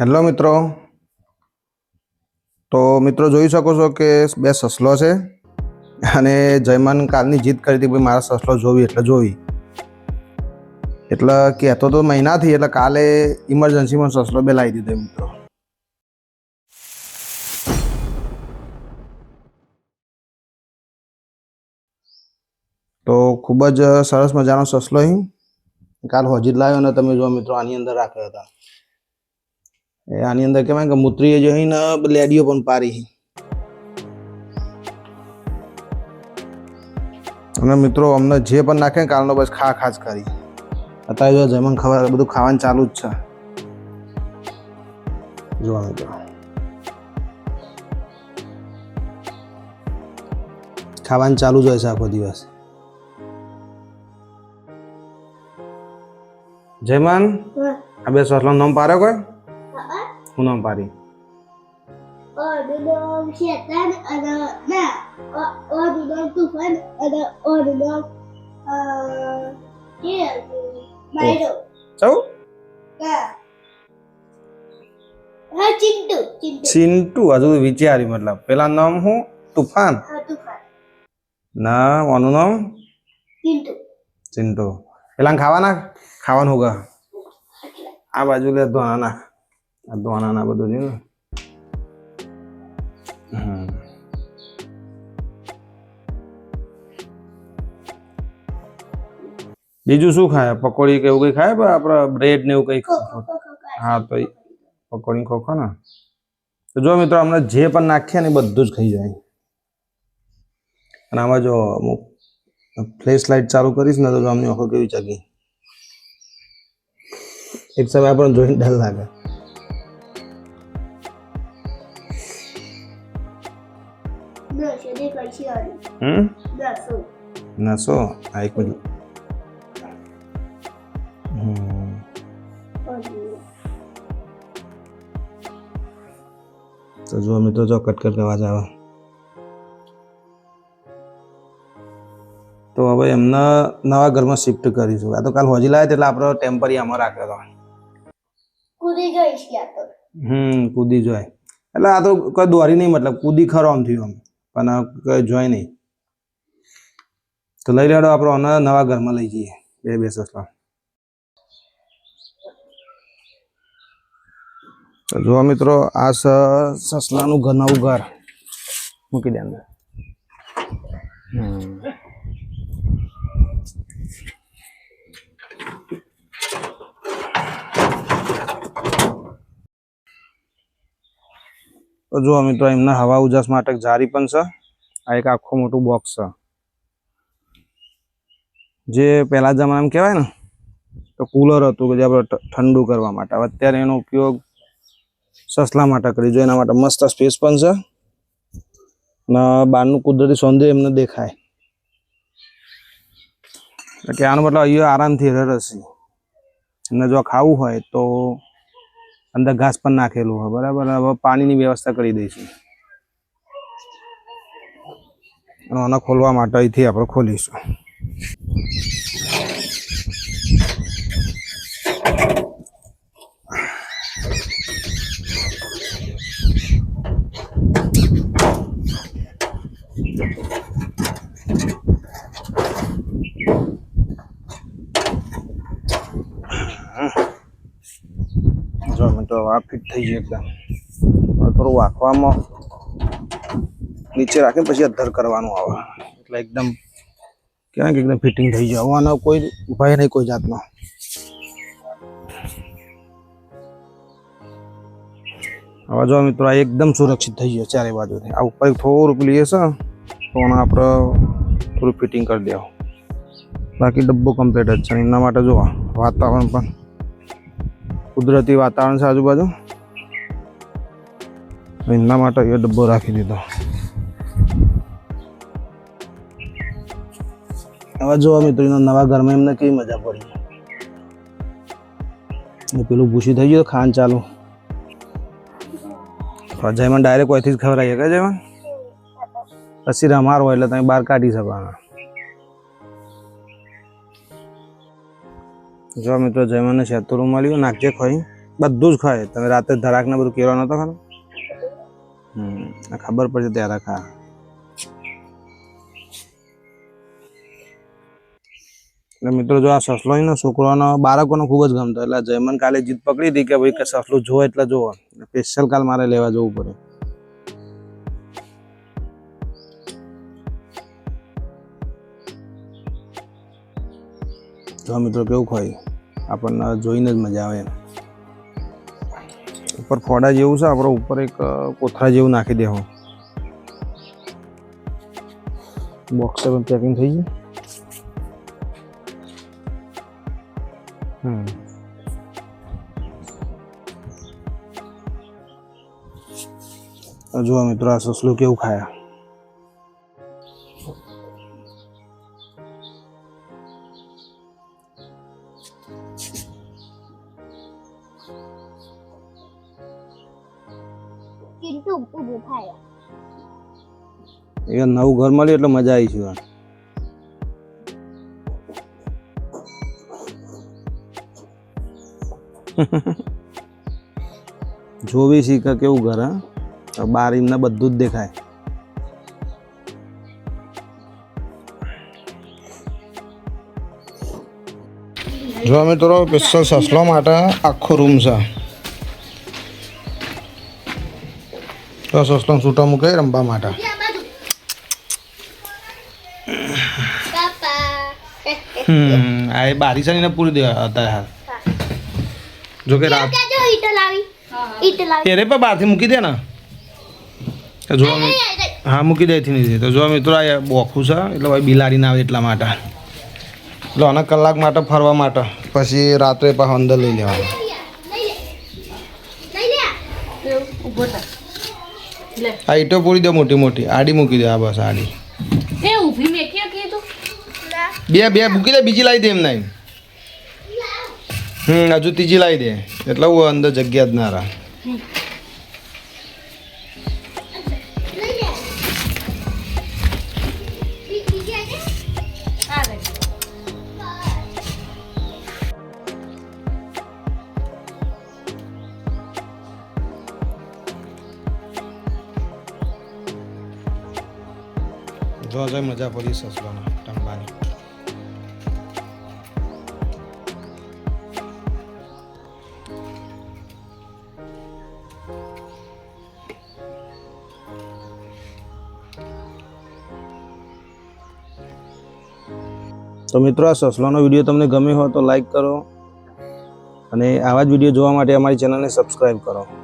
Hello મિત્રો. તો મિત્રો જોઈ શકો છો કે બે સસલો છે અને જયમાન કાલની જીત કરી હતી, ભાઈ મારા સસલો જોવી એટલે જોવી. એટલે કહેતો તો મહિનાથી, એટલે કાલે ઇમરજન્સીમાં સસલો બે લાવી દીધો મિત્રો તો. ખૂબ જ સરસ મજાનો સસલો અહીં. કાલ હોજી લાવ્યો અને તમે જો મિત્રો, આની અંદર રાખ્યો હતા. આની અંદર કહેવાય કે મૂત્રીએ જોઈને લેડીઓ પણ પારી અને મિત્રો અમને જે પણ નાખે કાલનો બસ ખા ખાસ કરી. અત્યારે જો જમણ ખબર બધું ખાવાનું ચાલુ જ છે. જો મિત્રો. ખાવાનું ચાલુ જ હોય છે આખો દિવસ. જયમાન આ બે સસલાનું નામ પારે કોઈ? હું નામ પાડી Ordinal Satan ada nah o- ordinal Tuhan ada ordinal uh iya Milo ચૌ nah ha cintu cintu Chintu હજુ વિચાર્યું મતલબ પેલા નામ હું તુફાન ના આનું નામ ચિંટુ પેલા ખાવાના ખાવાનું હોગા આ બાજુ લે ધોનાના આ ધોનાના બધું છે ને બીજું શું ખાય? પકોડી કે એવું કઈ ખાય? આપણે બ્રેડ ને એવું કઈ હા તો પકોડી ખોખો ને. તો જો મિત્રો અમને જે પણ નાખીએ ને બધું જ ખાઈ જાય. અને આમાં જો અમુક ફ્લેશ લાઇટ ચાલુ કરીશ ને તો જો અમને આંખો કેવી ચગી એક સમય આપણને જોઈને ડર લાગે. Nah jadi kasihan હમ nah so ના શું આ એક તો જો અમે તો જો મિત્રો જો કટ કટ અવાજ આવે તો હવે એમને નવા ઘરમાં શિફ્ટ કરીશું. આ તો કાલ હોજી લાવ્યા એટલે આપણો ટેમ્પરી આમાં રાખ્યો હતો. ya tuh હમ કૂદી જોય. એટલે આ તો કોઈ દોરી નહીં મતલબ કૂદી ખરો આમ થયું આમ. પણ જોઈ નહીં. તો લઈ લેડો આપણો નવા ઘરમાં લઈ જઈએ. બે બે સસલા. તો જુઓ મિત્રો, આ સસલાનું ઘર નવું ઘર. મૂકી દે અંદર. હમ. તો જો મિત્રો, એમના હવા ઉજાસ માટે જારી પણ છે. આ એક આખું મોટું બોક્સ છે. જે પહેલા જમાનામાં કહેવાય ને, તો કુલર હતું કે જે આપણે ઠંડુ કરવા માટે. હવે અત્યારે એનો ઉપયોગ સસલા માટે કરી જોઈએ એના માટે મસ્ત સ્પેસ પણ છે. ને બહારનું કુદરતી સૌંદર્ય એમને દેખાય. એટલે કે આનો મતલબ અહીંયા આરામથી રસી એમને જો ખાવું હોય તો અંદર ઘાસ પણ નાખેલું હોય, બરાબર? હવે પાણીની વ્યવસ્થા કરી દઈશું. અને આને ખોલવા માટે અહીંથી આપણે ખોલીશું જો મિત્રો આ ફિટ થઈ ગયું એકદમ થોડું વાંકવામાં નીચે રાખીને પછી અધર કરવાનું આવે. એટલે એકદમ કહેવાય એકદમ ફિટિંગ થઈ જાય આનો કોઈ ભય નહીં કોઈ જાતનો. હવે જો મિત્રો આ એકદમ સુરક્ષિત થઈ ગયો ચારે બાજુથી. આ ઉપર થોડું પેલું છે, તો આપણે થોડું ફિટિંગ કરી દેવું. બાકી ડબ્બો કમ્પ્લીટ જ છે. એના માટે જો વાતાવરણ પણ કુદરતી વાતાવરણ છે આજુબાજુ. એના માટે એ ડબ્બો રાખી દીધો. હવે જોવા મિત્રો નવા ઘરમાં એમને કેવી મજા પડી. પેલું ભૂસી થઈ ગયું ખાન ચાલુ. જયમાં ડાયરેક્ટ કોઈથી જ ખવડાવીએ કે જયમાં પછી રમાર હોય એટલે તમે બહાર કાઢી શકવાના. જો મિત્રો જયમાને શેતુરું મળ્યું, નાખજે ખોઈ. બધું જ ખાય. તમે રાતે ધરાક ને બધું કેળવા હમ, આ ખબર પડશે ત્યારે ખા. એટલે મિત્રો, જો આ સસલો ને, છોકરાનો, બાળકોનો ખૂબ જ ગમતો. એટલે જયમન કાલે જીત પકડી હતી કે ભાઈ કે સસલું જો એટલે જોવો. સ્પેશિયલ કાલ મારે લેવા જવું પડે. જો મિત્રો કેવું હોય આપણને જોઈને જ મજા આવે ઉપર ફોડા જેવું છે, આપણે ઉપર એક કોથળા જેવું નાખી દેવો. બોક્સ પણ પેકિંગ થઈ ગયું. આ મિત્રો, આ સસલું કેવું ખાયા. ચિંટુ ઊભું થાય એ નવું ઘર મળ્યું એટલે મજા આવી છે જોવી શીખ કેવું ઘર હા? બાર એમને બધું જ દેખાય. જો મિત્રો સ્પેશિયલ સસલો માટે આખો રૂમ છે. તો સસલો છૂટો મૂકે રમવા માટે. હમ આ એ બારી છે ને એને પૂરી દેવા અત્યારે હાલ જો કે રાત ત્યારે પણ બહારથી મૂકી દે ને. જો હા મૂકી દે થી નહીં તો જો મિત્રો આ બોખું છે એટલે ભાઈ બિલાડી ના આવે એટલા માટે. એટલે આના કલાક માટે ફરવા માટે. પછી રાત્રે પાછો અંદર લઈ લેવાનું. આ ઈટો પૂરી દો મોટી મોટી. આડી મૂકી દે આ બસ આડી. એ ઊભી કે કીધું? બે બે મૂકી દે બીજી લાવી દે એમ નહીં હમ હજુ ત્રીજી લાવી દે. એટલે અંદર જગ્યા જ ના રહે. જો જાય, મજા પડી સસલાના ટંબાની. તો મિત્રો, આ સસલાનો વીડિયો તમને ગમ્યો હોય તો લાઈક કરો અને આવા જ વીડિયો જોવા માટે અમારી ચેનલને સબસ્ક્રાઈબ કરો.